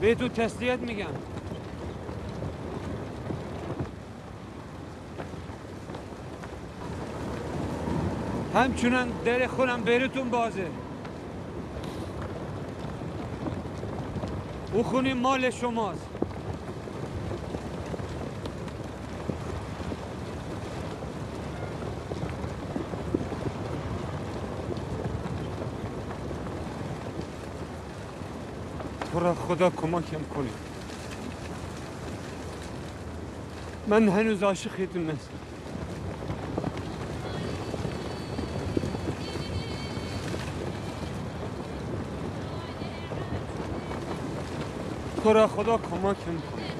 به تو تسلیت میگم. همچنان در خونم براتون بازه. او خونی مال شماست. تو را خدا کمکم کنی من هنوز عاشقیتون نیستم تو را خدا کمکم کنی